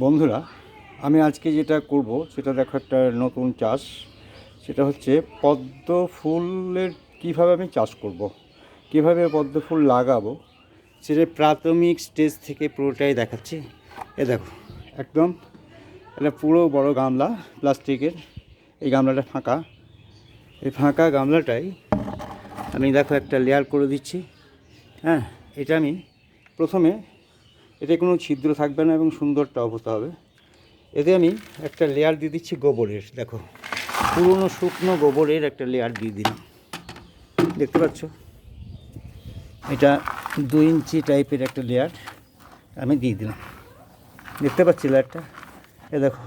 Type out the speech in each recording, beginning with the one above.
বন্ধুরা, আমি আজকে যেটা করব, সেটা দেখো একটা নতুন চাষ। সেটা হচ্ছে পদ্ম ফুলের কীভাবে আমি চাষ করব। কীভাবে পদ্ম ফুল লাগাবো, সেটা প্রাথমিক স্টেজ থেকে পুরোটাই দেখাচ্ছি। এ দেখো, একদম একটা পুরো বড় গামলা, প্লাস্টিকের, এই গামলাটা ফাঁকা। এই ফাঁকা গামলাটাই আমি দেখো একটা লেয়ার করে দিচ্ছি। হ্যাঁ এটা আমি প্রথমে এতে কোনো ছিদ্র থাকবে না এবং সুন্দর টব হতে হবে। এতে আমি একটা লেয়ার দিয়ে দিচ্ছি গোবরের, দেখো। পুরনো শুকনো গোবরের একটা লেয়ার দিয়ে দিলাম। দেখতে পাচ্ছ? এটা দু ইঞ্চি টাইপের একটা লেয়ার আমি দিয়ে দিলাম। দেখতে পাচ্ছি লেয়ারটা এ দেখো,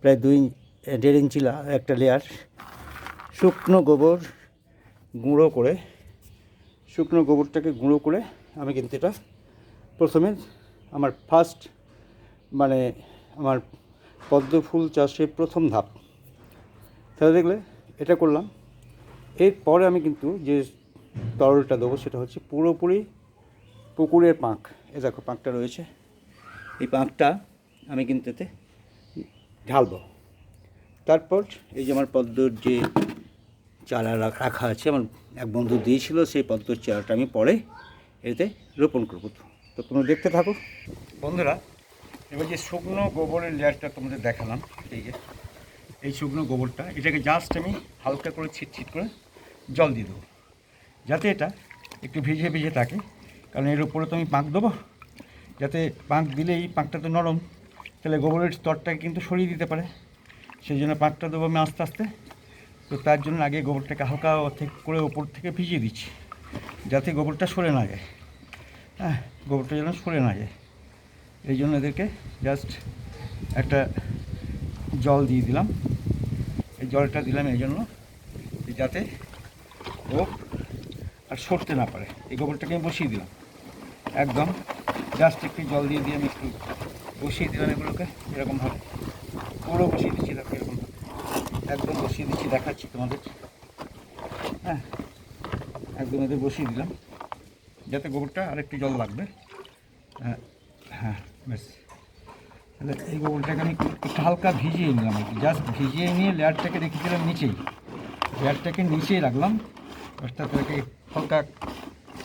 প্রায় দুই দেড় ইঞ্চি একটা লেয়ার শুকনো গোবর গুঁড়ো করে শুকনো গোবরটাকে গুঁড়ো করে আমি কিন্তু এটা প্রথমে আমার ফার্স্ট মানে আমার পদ্ম ফুল চাষে প্রথম ধাপ। তাহলে দেখলে এটা করলাম। এরপরে আমি কিন্তু যে তরলটা দেবো সেটা হচ্ছে পুরোপুরি পুকুরের পাঁক। এ দেখো পাঁকটা রয়েছে। এই পাঁকটা আমি কিন্তু এতে ঢালবো। তারপর এই যে আমার পদ্মর যে চারা রাখ- আছে, আমার এক বন্ধু দিয়েছিল সেই পদ্মর চারাটা আমি পরে এতে রোপণ করব। তো তোমরা দেখতে থাকো। বন্ধুরা, এবার যে শুকনো গোবরের লেয়ারটা তোমাদের দেখালাম, এই যে, এই শুকনো গোবরটা, এটাকে জাস্ট আমি হালকা করে ছিট ছিট করে জল দিয়ে দেবো। যাতে এটা একটু ভিজে ভিজে থাকে, কারণ এর উপরে তো আমি পাঁক দেবো। যাতে পাঁক দিলেই পাঁকটা তো নরম, তাহলে গোবরের স্তরটাকে কিন্তু সরিয়ে দিতে পারে। সেই জন্য পাঁকটা দেবো আমি আস্তে আস্তে। তো তার জন্য আগে গোবরটাকে হালকা থেকে করে ওপর থেকে ভিজিয়ে দিচ্ছি, যাতে গোবরটা সরে না যায়। হ্যাঁ গোবরটা যেন সরে না যায়। এই জন্য এদেরকে জাস্ট একটা জল দিয়ে দিলাম। এই জলটা দিলাম এই জন্য যাতে ও আর সরতে না পারে। এই গোবরটাকে আমি বসিয়ে দিলাম। একদম জাস্ট একটু জল দিয়ে দিয়ে আমি একটু বসিয়ে দিলাম এগুলোকে। এরকমভাবে পুরো বসিয়ে দিচ্ছি, দেখো এরকম একদম বসিয়ে দিচ্ছি, দেখাচ্ছি তোমাদের। হ্যাঁ একদম এদের বসিয়ে দিলাম। যাতে গোবরটা আরেকটু জল লাগবে। হ্যাঁ হ্যাঁ ব্যাস। তাহলে এই গোবরটাকে আমি একটু হালকা ভিজিয়ে নিলাম আর কি। জাস্ট ভিজিয়ে নিয়ে লেয়ারটাকে রেখেছিলাম নিচেই। লেয়ারটাকে নিচেই রাখলাম। অর্থাৎ হালকা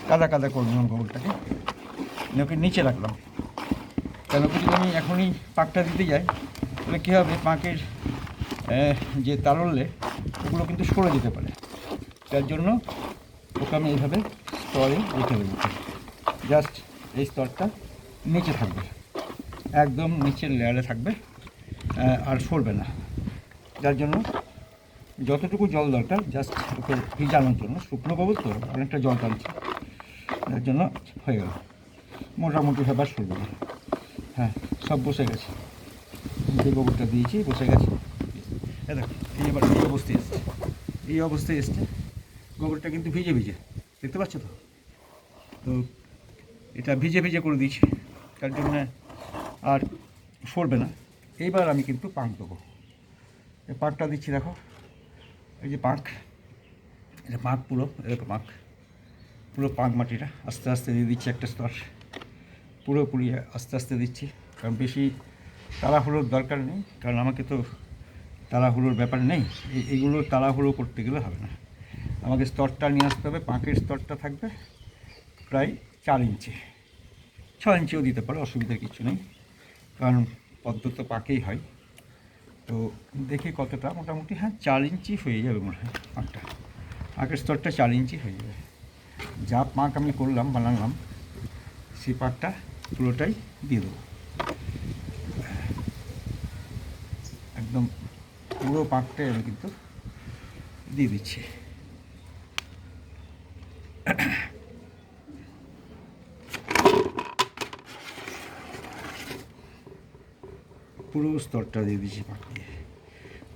কাদা কাদা করে দিলাম গোবরটাকে। ওকে নিচে রাখলাম। কেন কি যদি আমি এখনই পাকটা দিতে যাই, তাহলে কী হবে? পাঁকের যে তারল্যে, ওগুলো কিন্তু সরে যেতে পারে। তার জন্য ওকে আমি এইভাবে স্তরে রেখে দেবো জাস্ট এই স্তরটা নিচে থাকবে। একদম নিচের লেয়ারে থাকবে আর সরবে না। যার জন্য যতটুকু জল দরকার, জাস্ট ওকে ভিজানোর জন্য। শুকনো গোবর তো, অনেকটা জল টানছে। যার জন্য হয়ে গেল। মোটামুটি ব্যাপার সরবে না হ্যাঁ সব বসে গেছে। যে গোবরটা দিয়েছি, বসে গেছে। এই এবার এই অবস্থায় এসছে। এই অবস্থায় এসছে। গোবরটা কিন্তু ভিজে ভিজে। দেখতে পাচ্ছ তো? তো এটা ভিজে ভিজে করে দিয়েছি। তার জন্য আর সরবে না। এইবার আমি কিন্তু পাক দেবো। এই পাকটা দিচ্ছি, দেখো। এই যে পাক, এটা পাঁক পুরো, এরকম পাঁক। পুরো পাক মাটিটা আস্তে আস্তে দিয়ে দিচ্ছি একটা স্তর। পুরোপুরি আস্তে আস্তে দিচ্ছি। কারণ বেশি তাড়াহুড়োর দরকার নেই। কারণ আমাকে তো তাড়াহুড়োর ব্যাপার নেই। এই- এইগুলো তাড়াহুড়ো করতে গেলে হবে না। আমাকে স্তরটা নিয়ে আসতে হবে, পাঁকের স্তরটা থাকবে। প্রায় চার ইঞ্চি। ছ ইঞ্চিও দিতে পারো অসুবিধার কিছু নেই, কারণ পদ্ম তো পাকেই হয়। তো দেখি কতটা, মোটামুটি হ্যাঁ চার ইঞ্চি হয়ে যাবে মনে হয় পাঁকটা। পাঁকের স্তরটা চার ইঞ্চি হয়ে যাবে। যা পাঁক আমি করলাম, বানালাম সেই পাকটা পুরোটাই দিয়ে দেবো। একদম পুরো পাকটাই আমি কিন্তু দিয়ে দিচ্ছি। পুরো স্তরটা দিয়ে দিয়েছি। পাক দিয়ে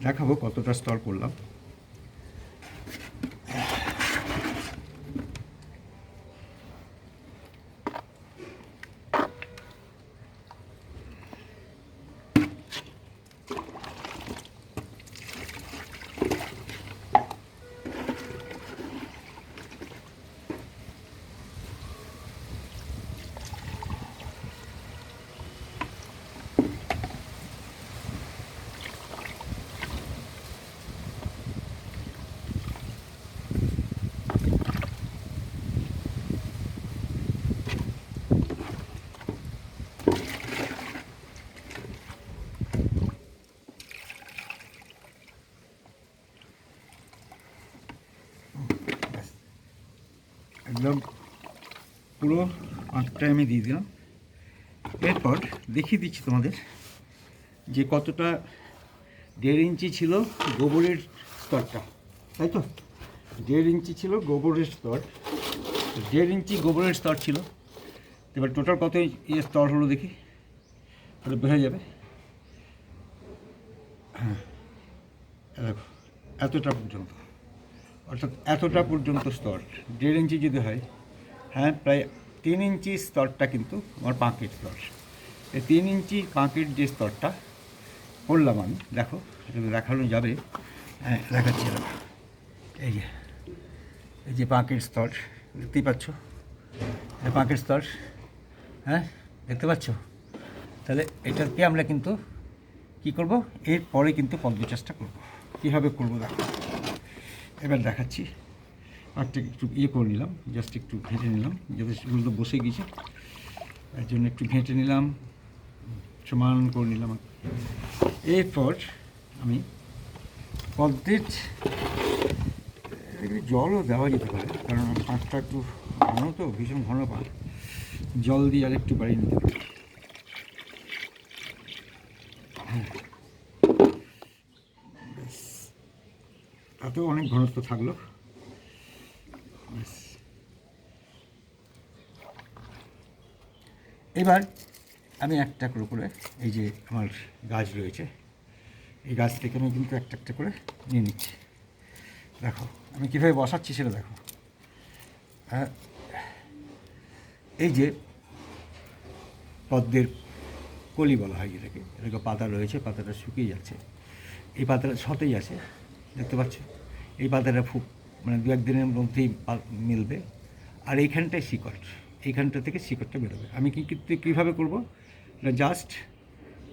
দেখাবো কতটা স্তর করলাম। পুরো আঁকটাই আমি দিয়ে দিলাম। এরপর দেখিয়ে দিচ্ছি তোমাদের যে কতটা দেড় ইঞ্চি ছিল গোবরের স্তরটা। তাই তো? দেড় ইঞ্চি ছিল গোবরের স্তর। দেড় ইঞ্চি গোবরের স্তর ছিল। এবার টোটাল কত ইয়ে স্তর হলো দেখি? তাহলে বোঝা যাবে। হ্যাঁ। দেখো, এতটা পর্যন্ত। অর্থাৎ এতটা পর্যন্ত স্তর। দেড় ইঞ্চি যদি হয় হ্যাঁ প্রায় তিন ইঞ্চি স্তরটা কিন্তু আমার পাঁকের স্তর। এই তিন ইঞ্চি পাঁকের যে স্তরটা করলাম আমি, দেখো দেখানো যাবে। হ্যাঁ দেখাচ্ছি দেখো এই যে এই যে পাঁকের স্তর, দেখতেই পাচ্ছ? এই পাঁকের স্তর হ্যাঁ দেখতে পাচ্ছ? তাহলে এটাকে আমরা কিন্তু কি করব? এরপরে কিন্তু পদ্ম চাষটা করব। কীভাবে করব, দেখো। এবার দেখাচ্ছি। পাটটা একটু ইয়ে করে নিলাম জাস্ট একটু ঘেঁটে নিলাম তো বসে গেছে এর জন্য একটু ঘেঁটে নিলাম সমান করে নিলাম। এরপর আমি পদ্মের জলও দেওয়া যেতে পারে, কারণ পাঁচটা একটু ঘন তো, ভীষণ ঘন পাক জল দিয়ে আর একটু বাড়িয়ে নিতে পারি। হ্যাঁ। তাতেও অনেক ঘনত্ব থাকল ব্যাস। এবার আমি একটা করে করে এই যে আমার গাছ রয়েছে, এই গাছ থেকে আমি কিন্তু একটা একটা করে নিয়ে নিচ্ছি। দেখো, আমি কীভাবে বসাচ্ছি সেটা দেখো। এই যে পদ্মের কলি বলা হয় যেটাকে এটাকে পাতা রয়েছে, পাতাটা শুকিয়ে যাচ্ছে। এই পাতাটা সতেই আছে, দেখতে পাচ্ছ? এই পাতাটা খুব মানে দু একদিনের মধ্যেই মিলবে। আর এইখানটাই শিকড়। এইখানটা থেকে শিকড়টা বেরোবে। আমি কি কীভাবে করব? না জাস্ট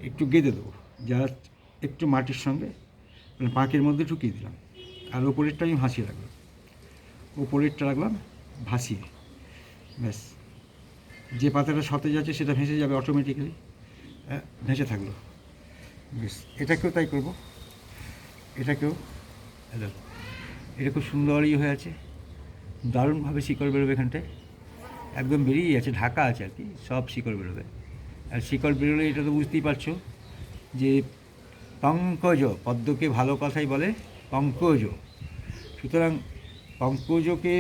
একটু গেঁদে দেবো। জাস্ট একটু মাটির সঙ্গে মানে পাঁকের মধ্যে ঢুকিয়ে দিলাম। আর ওপরেরটা আমি ভাসিয়ে রাখলাম। ওপরেরটা রাখলাম, ভাসিয়ে। ব্যাস। যে পাতাটা সতেজ আছে, সেটা ভেসে যাবে অটোমেটিক্যালি ভেসে থাকল। বেশ এটাকেও তাই করব। এটাকেও এটা খুব সুন্দরই হয়ে আছে। দারুণভাবে শিকড় বেরোবে এখানটায়। একদম বেরিয়ে আছে ঢাকা আছে আর কি, সব শিকড় বেরোবে। আর শিকড় বেরোলে এটা তো বুঝতেই পারছ যে পঙ্কজ পদ্মকে ভালো কথাই বলে পঙ্কজ। সুতরাং পঙ্কজকে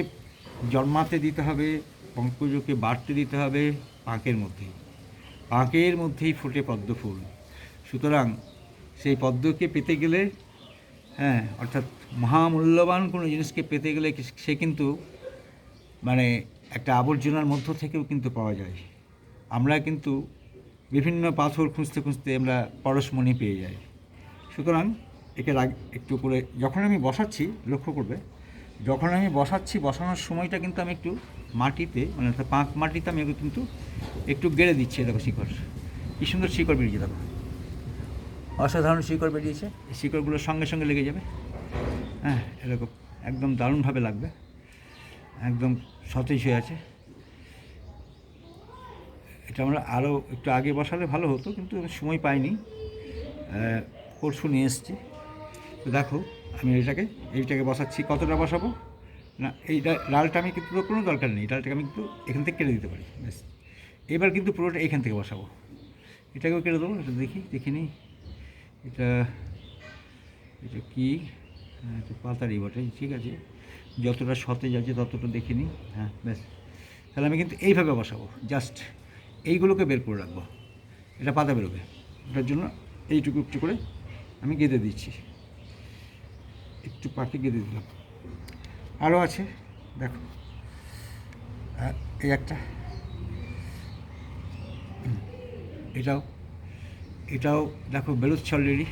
জন্মাতে দিতে হবে, পঙ্কজকে বাড়তে দিতে হবে পাঁকের মধ্যেই। পাঁকের মধ্যেই ফোটে পদ্ম ফুল। সুতরাং সেই পদ্মকে পেতে গেলে হ্যাঁ অর্থাৎ মহামূল্যবান কোনো জিনিসকে পেতে গেলে সে কিন্তু মানে একটা আবর্জনার মধ্য থেকেও কিন্তু পাওয়া যায়। আমরা কিন্তু বিভিন্ন পাথর খুঁজতে খুঁজতে আমরা পরশমণি পেয়ে যাই। সুতরাং একে একটু করে যখন আমি বসাচ্ছি, লক্ষ্য করবে, যখন আমি বসাচ্ছি, বসানোর সময়টা কিন্তু আমি একটু মাটিতে মানে অর্থাৎ পাঁক মাটিতে আমি কিন্তু একটু গেড়ে দিচ্ছি দেখো শিকড়। কী সুন্দর শিকড় বেরিয়েছে দেখো। অসাধারণ শিকড় বেরিয়েছে। এই শিকড়গুলোর সঙ্গে সঙ্গে লেগে যাবে। হ্যাঁ এরকম একদম দারুণভাবে লাগবে। একদম সতেজ হয়ে আছে। এটা আমরা আরও একটু আগে বসালে ভালো হতো, কিন্তু সময় পাইনি। পরশু নিয়ে এসেছি। তো দেখো, আমি এটাকে এইটাকে বসাচ্ছি। কতটা বসাবো? না এইটা লালটা আমি কিন্তু কোনো দরকার নেই। ডালটাকে আমি কিন্তু এখান থেকে কেটে দিতে পারি, ব্যাস। এবার কিন্তু পুরোটা এখান থেকে বসাবো। এটাকেও কেটে দেবো, এটা দেখি, দেখে নিই। এটা এটা কী? হ্যাঁ এটা পাতারই বটে, ঠিক আছে। যতটা সতেজ আছে ততটা দেখে নিই হ্যাঁ ব্যাস। তাহলে আমি কিন্তু এইভাবে বসাবো। জাস্ট এইগুলোকে বের করে রাখব। এটা পাতা বেরোবে। এটার জন্য এইটুকু একটু করে আমি গেঁদে দিচ্ছি। একটু পাখি গেঁদে দিলাম। আরও আছে। দেখো। এই একটা। এটাও। এটাও, দেখো, বেরোচ্ছে অলরেডি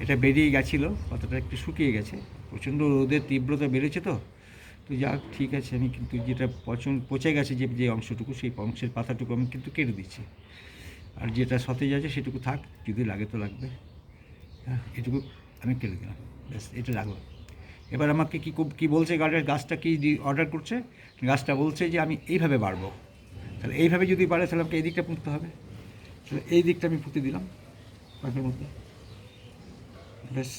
এটা বেরিয়ে গেছিল, পাতাটা একটু শুকিয়ে গেছে। প্রচণ্ড রোদের তীব্রতা বেড়েছে তো। তো যাক, ঠিক আছে, আমি কিন্তু যেটা পচন পচে গেছে যে যে অংশটুকু, সেই অংশের পাতাটুকু আমি কিন্তু কেটে দিচ্ছি। আর যেটা সতেজ আছে সেটুকু থাক, যদি লাগে তো লাগবে। হ্যাঁ এটুকু আমি কেটে দিলাম। ব্যাস, এটা রাখলাম এবার আমাকে কী কী বলছে গাছের গাছটা কী অর্ডার করছে? গাছটা বলছে যে, আমি এইভাবে বাড়বো। তাহলে এইভাবে যদি বাড়ে তাহলে আমাকে এই দিকটা পুঁততে হবে। তাহলে এই দিকটা আমি পুঁতে দিলাম। পাখির মধ্যে। ব্যাস।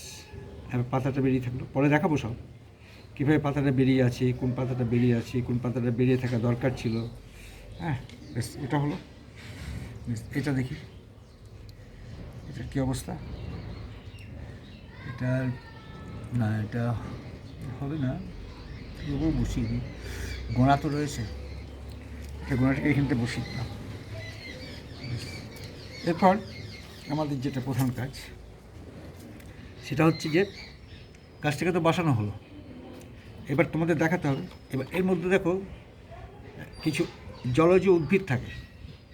পাতাটা বেরিয়ে থাকল। পরে দেখাবো সব। কীভাবে পাতাটা বেরিয়ে আছে, কোন পাতাটা বেরিয়ে আছে, কোন পাতাটা বেরিয়ে থাকা দরকার ছিল। হ্যাঁ বেশ এটা হলো। এটা দেখি। এটার কী অবস্থা? এটা না, এটা হবে না। তবুও বসিয়ে দিই। গোড়া তো রয়েছে। এটা গোড়াটাকে এখানটা বসিয়ে দিলাম। এরপর আমাদের যেটা প্রধান কাজ সেটা হচ্ছে যে গাছটাকে তো বসানো হলো। এবার তোমাদের দেখাতে হবে। এবার এর মধ্যে দেখো, কিছু জলজ উদ্ভিদ থাকে।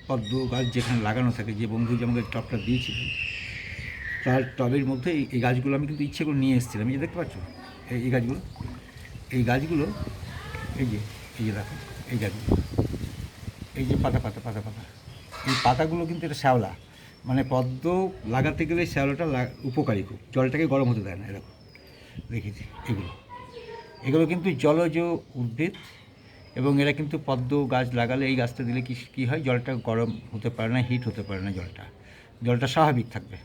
পদ্ম গাছ যেখানে লাগানো থাকে, যে বন্ধু যে আমাকে টবটা দিয়েছিল, তার টবের মধ্যে এই- গাছগুলো আমি কিন্তু ইচ্ছে করে নিয়ে এসেছিলাম। এই যে দেখতে পাচ্ছ? এই গাছগুলো এই গাছগুলো, এই যে এই যে দেখো, এই গাছগুলো, এই যে পাতা পাতা পাতা পাতা, এই পাতাগুলো কিন্তু এটা শ্যাওলা। মানে পদ্ম লাগাতে গেলে শ্যাওলাটা লা- উপকারী খুব। জলটাকে গরম হতে দেয় না, এরকম। দেখেছি, এগুলো। এগুলো কিন্তু জলজ উদ্ভিদ এবং এরা কিন্তু পদ্ম গাছ লাগালে এই গাছটা দিলে কি, কী হয়? জলটা গরম হতে পারে না, হিট হতে পারে না জলটা। জলটা স্বাভাবিক থাকবে।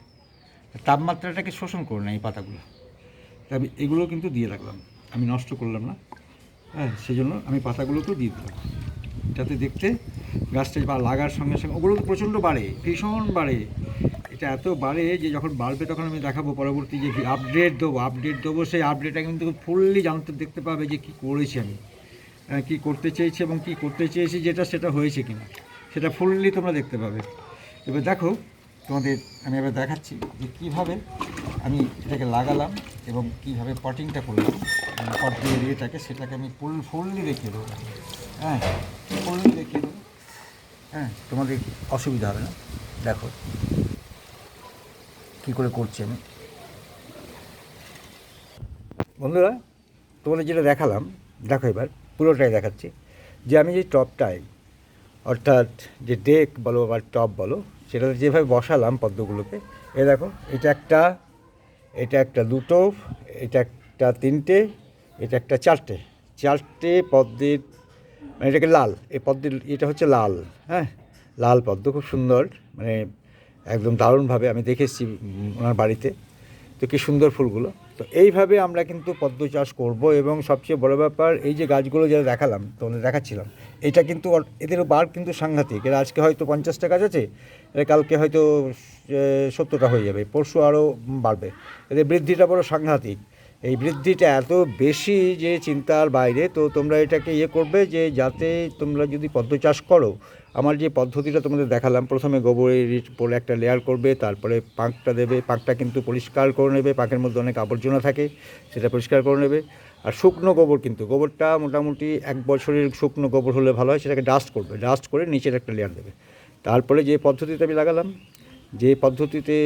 তাপমাত্রাটাকে শোষণ করে না এই পাতাগুলো। তবে এগুলো কিন্তু দিয়ে রাখলাম। আমি নষ্ট করলাম না। হ্যাঁ সেই জন্য আমি পাতাগুলোকেও দিয়ে দিলাম। যাতে দেখতে গাছটা বা লাগার সঙ্গে সঙ্গে, ওগুলো তো প্রচণ্ড বাড়ে, ভীষণ বাড়ে। এটা এত বাড়ে যে যখন বাড়বে তখন আমি দেখাবো পরবর্তী যে আপডেট দেবো আপডেট দেবো, সেই আপডেটটা কিন্তু ফুললি জানতে দেখতে পাবে যে কী করেছি আমি কী করতে চেয়েছি এবং কী করতে চেয়েছি, যেটা সেটা হয়েছে কিনা। সেটা ফুললি তোমরা দেখতে পাবে। এবার দেখো, তোমাদের আমি এবার দেখাচ্ছি যে কীভাবে আমি এটাকে লাগালাম এবং কীভাবে পটিংটা করলাম। পট দিয়ে এটাকে, সেটাকে আমি ফুল, ফুললি দেখিয়ে দেবো। হ্যাঁ দেখিয়ে দেবো। হ্যাঁ তোমাদের অসুবিধা হবে না। দেখো, কী করে করছি আমি। বন্ধুরা, তোমাদের যেটা দেখালাম, দেখো এবার, পুরোটাই দেখাচ্ছি। যে আমি যে টপটাই, অর্থাৎ যে ডেক বলো বা টপ বলো সেটাতে যেভাবে বসালাম পদ্মগুলোকে, এ দেখো, এটা একটা এটা একটা দুটো, এটা একটা তিনটে, এটা একটা চারটে। চারটে পদ্মের মানে এটাকে লাল, এই পদ্মের এটা হচ্ছে লাল হ্যাঁ? লাল পদ্ম, খুব সুন্দর মানে একদম দারুণভাবে আমি দেখেছি ওনার বাড়িতে। তো কী সুন্দর ফুলগুলো। তো এইভাবে আমরা কিন্তু পদ্ম চাষ করব এবং সবচেয়ে বড় ব্যাপার, এই যে গাছগুলো যেটা দেখালাম, তোমাদের দেখাচ্ছিলাম, এটা কিন্তু এদেরও বার কিন্তু সাংঘাতিক। এরা আজকে হয়তো পঞ্চাশটা গাছ আছে, এরা কালকে হয়তো সত্তরটা হয়ে যাবে, পরশু আরও বাড়বে। এদের বৃদ্ধিটা বড় সাংঘাতিক। এই বৃদ্ধিটা এত বেশি যে চিন্তার বাইরে, তো তোমরা এটাকে ইয়ে করবে যে যাতে তোমরা যদি পদ্ম চাষ করো, আমার যে পদ্ধতিটা তোমাদের দেখালাম, প্রথমে গোবরের উপরে একটা লেয়ার করবে, তারপরে পাঁকটা দেবে, পাঁকটা কিন্তু পরিষ্কার করে নেবে, পাঁকের মধ্যে অনেক আবর্জনা থাকে, সেটা পরিষ্কার করে নেবে। আর শুকনো গোবর কিন্তু, গোবরটা মোটামুটি এক বছরের শুকনো গোবর হলে ভালো হয়, সেটাকে ডাস্ট করবে ডাস্ট করে নিচের একটা লেয়ার দেবে। তারপরে যে পদ্ধতিতে আমি লাগালাম যে পদ্ধতিতে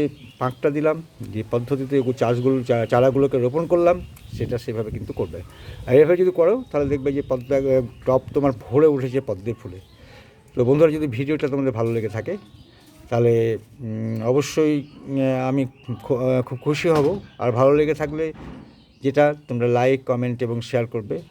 পাঁকটা দিলাম, যে পদ্ধতিতে চাষগুলো চারাগুলোকে রোপণ করলাম, সেটা সেভাবে কিন্তু করবে। আর এভাবে যদি করো, তাহলে দেখবে যে পদ্মা টপ তোমার ভরে উঠেছে পদ্মের ফুলে। তো বন্ধুরা, যদি ভিডিওটা তোমাদের ভালো লেগে থাকে, তাহলে অবশ্যই আমি খুব খুশি হব। আর ভালো লেগে থাকলে, যেটা তোমরা লাইক কমেন্ট এবং শেয়ার করবে।